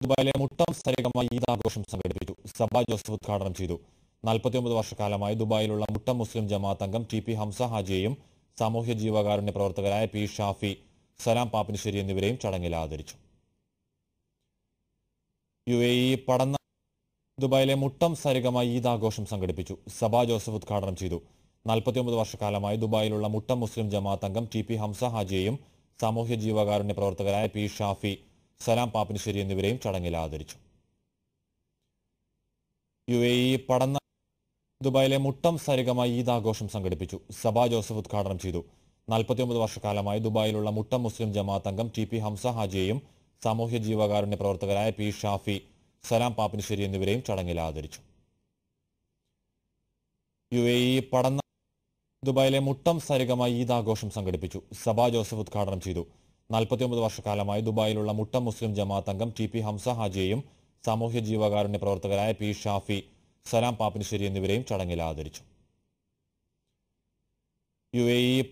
ദുബായിലെ മുട്ടം സരിഗമ ഈദ് ആഘോഷം സംഘടിപ്പിച്ചു. സബ ജോസഫ് ഉദ്ഘാടനം ചെയ്തു. നാൽപ്പത്തിയൊമ്പത് വർഷക്കാലമായി ദുബായിലുള്ള മുട്ടം മുസ്ലിം ജമാഅത്ത് അംഗം ടി പി ഹംസ ഹാജിയെയും സാമൂഹ്യ ജീവകാരുണ്യ പ്രവർത്തകരായ പി ഷാഫി സലാം പാപ്പിനിശ്ശേരി എന്നിവരെയും ചടങ്ങിൽ ആദരിച്ചു. യു എ ഇ പടന്ന ദുബായിലെ മുട്ടം സരികമായി ഈദ് ആഘോഷം സംഘടിപ്പിച്ചു. സബ ജോസഫ് ഉദ്ഘാടനം ചെയ്തു. നാൽപ്പത്തിയൊമ്പത് വർഷക്കാലമായി ദുബായിലുള്ള മുട്ടം മുസ്ലിം ജമാഅത്ത് അംഗം ടി പി ഹംസ ഹാജിയെയും സാമൂഹ്യ ജീവകാരുണ്യ പ്രവർത്തകരായ പി ഷാഫി സലാം പാപ്പിനിശ്ശേരി എന്നിവരെയും ചടങ്ങിൽ ആദരിച്ചു. യു എ ഇ പടന്ന ദുബായിലെ മുട്ടം സരികമായി ഈദ് ആഘോഷം സംഘടിപ്പിച്ചു. സബ ജോസഫ് ഉദ്ഘാടനം ചെയ്തു. നാൽപ്പത്തിയൊമ്പത് വർഷക്കാലമായി ദുബായിലുള്ള മുട്ടം മുസ്ലിം ജമാഅത്ത് അംഗം ടി പി ഹംസ ഹാജിയെയും സാമൂഹ്യ ജീവകാരുണ്യ പ്രവർത്തകരായ പി ഷാഫി സലാം പാപ്പിനിശ്ശേരി എന്നിവരെയും ചടങ്ങിൽ ആദരിച്ചു. യു എ ഇ പടന്ന ദുബായിലെ മുട്ടം സരികമായി ഈദ് ആഘോഷം സംഘടിപ്പിച്ചു. സബ ജോസഫ് ഉദ്ഘാടനം ചെയ്തു. നാൽപ്പത്തിയൊമ്പത് വർഷക്കാലമായി ദുബായിലുള്ള മുട്ട മുസ്ലിം ജമാഅത്ത് അംഗം ടി പി ഹംസ ഹാജിയെയും സാമൂഹ്യ ജീവകാരുണ്യ പ്രവർത്തകരായ പി ഷാഫി സലാം പാപ്പിനിശ്ശേരി എന്നിവരെയും ചടങ്ങിൽ ആദരിച്ചു. U A E